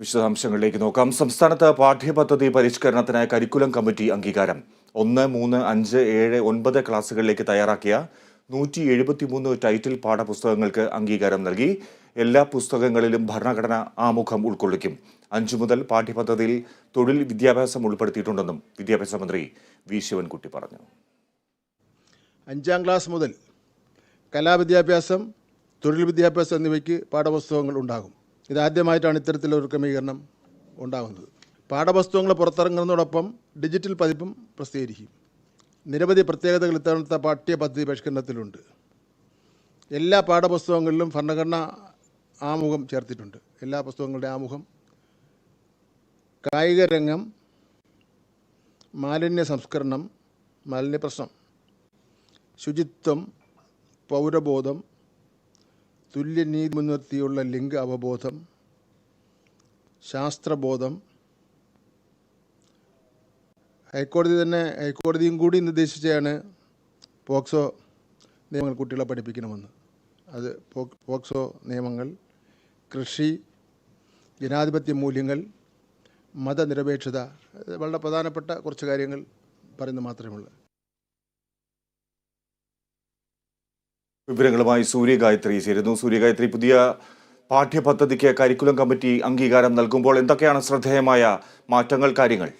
വിശദാംശങ്ങളിലേക്ക് നോക്കാം. സംസ്ഥാനത്ത് പാഠ്യപദ്ധതി പരിഷ്കരണത്തിന് കരിക്കുലം കമ്മിറ്റി അംഗീകാരം. ഒന്ന് മൂന്ന് അഞ്ച് ഏഴ് ഒൻപത് ക്ലാസ്സുകളിലേക്ക് തയ്യാറാക്കിയ നൂറ്റി എഴുപത്തിമൂന്ന് ടൈറ്റിൽ പാഠപുസ്തകങ്ങൾക്ക് അംഗീകാരം നൽകി എല്ലാ പുസ്തകങ്ങളിലും ഭരണഘടന ആമുഖം ഉൾക്കൊള്ളിക്കും. അഞ്ചു മുതൽ പാഠ്യപദ്ധതിയിൽ തൊഴിൽ വിദ്യാഭ്യാസം ഉൾപ്പെടുത്തിയിട്ടുണ്ടെന്നും വിദ്യാഭ്യാസ മന്ത്രി വി. ശിവൻകുട്ടി പറഞ്ഞു. അഞ്ചാം ക്ലാസ് മുതൽ കലാവിദ്യാഭ്യാസം തൊഴിൽ വിദ്യാഭ്യാസം എന്നിവയ്ക്ക് പാഠപുസ്തകങ്ങൾ ഉണ്ടാകും. ഇതാദ്യമായിട്ടാണ് ഇത്തരത്തിലൊരു ക്രമീകരണം ഉണ്ടാകുന്നത്. പാഠപുസ്തകങ്ങൾ പുറത്തിറങ്ങുന്നതോടൊപ്പം ഡിജിറ്റൽ പതിപ്പും പ്രസിദ്ധീകരിക്കും. നിരവധി പ്രത്യേകതകൾ ഇത്തവണത്തെ പാഠ്യപദ്ധതി പരിഷ്കരണത്തിലുണ്ട്. എല്ലാ പാഠപുസ്തകങ്ങളിലും ഭരണഘടന ആമുഖം ചേർത്തിട്ടുണ്ട്. എല്ലാ പുസ്തകങ്ങളുടെ ആമുഖം കായിക രംഗം മാലിന്യ സംസ്കരണം മാലിന്യ പ്രശ്നം ശുചിത്വം പൗരബോധം തുല്യനീതി മുൻനിർത്തിയുള്ള ലിംഗ അവബോധം ശാസ്ത്രബോധം ഹൈക്കോടതി തന്നെ ഹൈക്കോടതിയും കൂടി നിർദ്ദേശിച്ചാണ് പോക്സോ നിയമങ്ങൾ കുട്ടികളെ പഠിപ്പിക്കണമെന്ന്. അത് പോക്സോ നിയമങ്ങൾ കൃഷി ജനാധിപത്യ മൂല്യങ്ങൾ മതനിരപേക്ഷത വളരെ പ്രധാനപ്പെട്ട കുറച്ച് കാര്യങ്ങൾ പറയുന്നത് മാത്രമേ ഉള്ളൂ. വിവരങ്ങളുമായി സൂര്യഗായത്രി ചേരുന്നു. സൂര്യഗായത്രി പുതിയ പാഠ്യപദ്ധതിക്ക് കരിക്കുലം കമ്മിറ്റി അംഗീകാരം നൽകുമ്പോൾ എന്തൊക്കെയാണ് ശ്രദ്ധേയമായ മാറ്റങ്ങൾ കാര്യങ്ങൾ?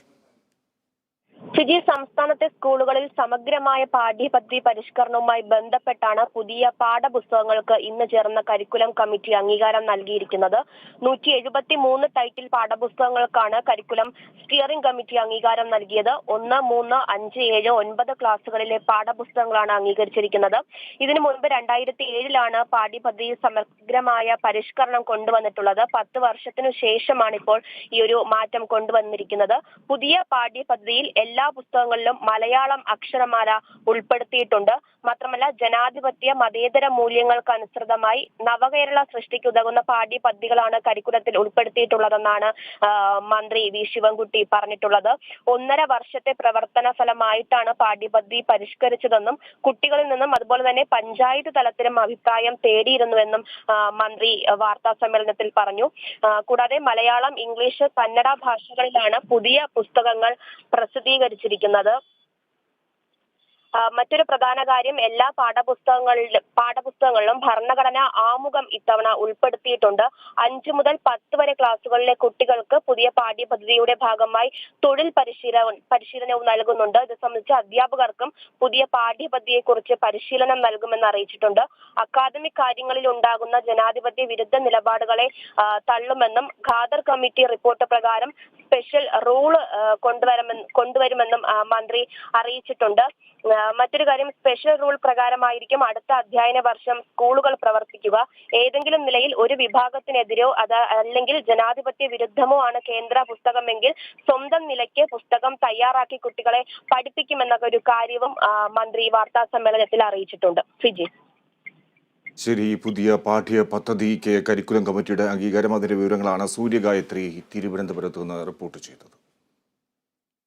ഫിജി സംസ്ഥാനത്തെ സ്കൂളുകളിൽ സമഗ്രമായ പാഠ്യപദ്ധതി പരിഷ്കരണവുമായി ബന്ധപ്പെട്ടാണ് പുതിയ പാഠപുസ്തകങ്ങൾക്ക് ഇന്ന് ചേർന്ന കരിക്കുലം കമ്മിറ്റി അംഗീകാരം നൽകിയിരിക്കുന്നത്. നൂറ്റി എഴുപത്തി മൂന്ന് ടൈറ്റിൽ പാഠപുസ്തകങ്ങൾക്കാണ് കരിക്കുലം സ്റ്റിയറിംഗ് കമ്മിറ്റി അംഗീകാരം നൽകിയത്. ഒന്ന് മൂന്ന് അഞ്ച് ഏഴ് ഒൻപത് ക്ലാസ്സുകളിലെ പാഠപുസ്തകങ്ങളാണ് അംഗീകരിച്ചിരിക്കുന്നത്. ഇതിനു മുൻപ് രണ്ടായിരത്തി ഏഴിലാണ് പാഠ്യപദ്ധതി സമഗ്രമായ പരിഷ്കരണം കൊണ്ടുവന്നിട്ടുള്ളത്. പത്ത് വർഷത്തിനു ശേഷമാണ് ഇപ്പോൾ ഈ ഒരു മാറ്റം കൊണ്ടുവന്നിരിക്കുന്നത്. പുതിയ പാഠ്യപദ്ധതിയിൽ എല്ലാ പുസ്തകങ്ങളിലും മലയാളം അക്ഷരമാല ഉൾപ്പെടുത്തിയിട്ടുണ്ട്. മാത്രമല്ല ജനാധിപത്യ മതേതര മൂല്യങ്ങൾക്ക് അനുസൃതമായി നവകേരള സൃഷ്ടിക്ക് ഉതകുന്ന പാഠ്യപദ്ധതികളാണ് കരിക്കുലത്തിൽ ഉൾപ്പെടുത്തിയിട്ടുള്ളതെന്നാണ് മന്ത്രി വി. ശിവൻകുട്ടി പറഞ്ഞിട്ടുള്ളത്. ഒന്നര വർഷത്തെ പ്രവർത്തന ഫലമായിട്ടാണ് പാഠ്യപദ്ധതി പരിഷ്കരിച്ചതെന്നും കുട്ടികളിൽ നിന്നും അതുപോലെ തന്നെ പഞ്ചായത്ത് തലത്തിലും അഭിപ്രായം തേടിയിരുന്നുവെന്നും മന്ത്രി വാർത്താ സമ്മേളനത്തിൽ പറഞ്ഞു. കൂടാതെ മലയാളം ഇംഗ്ലീഷ് കന്നഡ ഭാഷകളിലാണ് പുതിയ പുസ്തകങ്ങൾ പ്രസിദ്ധീകരിച്ചിരിക്കുന്നത് ആ, മറ്റൊരു പ്രധാന കാര്യം എല്ലാ പാഠപുസ്തകങ്ങളിലും പാഠപുസ്തകങ്ങളിലും ഭരണഘടന ആമുഖം ഇത്തവണ ഉൾപ്പെടുത്തിയിട്ടുണ്ട്. അഞ്ചു മുതൽ പത്ത് വരെ ക്ലാസ്സുകളിലെ കുട്ടികൾക്ക് പുതിയ പാഠ്യപദ്ധതിയുടെ ഭാഗമായി തൊഴിൽ പരിശീലനം പരിശീലനവും നൽകുന്നുണ്ട്. ഇത് സംബന്ധിച്ച് അധ്യാപകർക്കും പുതിയ പാഠ്യപദ്ധതിയെ കുറിച്ച് പരിശീലനം നൽകുമെന്ന് അറിയിച്ചിട്ടുണ്ട്. അക്കാദമിക് കാര്യങ്ങളിൽ ഉണ്ടാകുന്ന ജനാധിപത്യ വിരുദ്ധ നിലപാടുകളെ തള്ളുമെന്നും ഖാദർ കമ്മിറ്റി റിപ്പോർട്ട് പ്രകാരം സ്പെഷ്യൽ റൂൾ കൊണ്ടുവരുമെന്ന് കൊണ്ടുവരുമെന്നും മന്ത്രി അറിയിച്ചിട്ടുണ്ട്. മറ്റൊരു കാര്യം സ്പെഷ്യൽ റൂൾ പ്രകാരമായിരിക്കും അടുത്ത അധ്യയന വർഷം സ്കൂളുകൾ പ്രവർത്തിക്കുക. ഏതെങ്കിലും നിലയിൽ ഒരു വിഭാഗത്തിനെതിരോ അത് അല്ലെങ്കിൽ ജനാധിപത്യ വിരുദ്ധമോ ആണ് കേന്ദ്ര പുസ്തകമെങ്കിൽ സ്വന്തം നിലയ്ക്ക് പുസ്തകം തയ്യാറാക്കി കുട്ടികളെ പഠിപ്പിക്കുമെന്നൊക്കെ ഒരു കാര്യവും മന്ത്രി വാർത്താ സമ്മേളനത്തിൽ അറിയിച്ചിട്ടുണ്ട്. ഫിജി. ശരി പുതിയ പാഠ്യ പദ്ധതിക്ക് കരിക്കുലം കമ്മിറ്റിയുടെ അംഗീകാരം. അതിന്റെ വിവരങ്ങളാണ് സൂര്യഗായത്രി തിരുവനന്തപുരത്ത് നിന്ന് റിപ്പോർട്ട് ചെയ്തത്.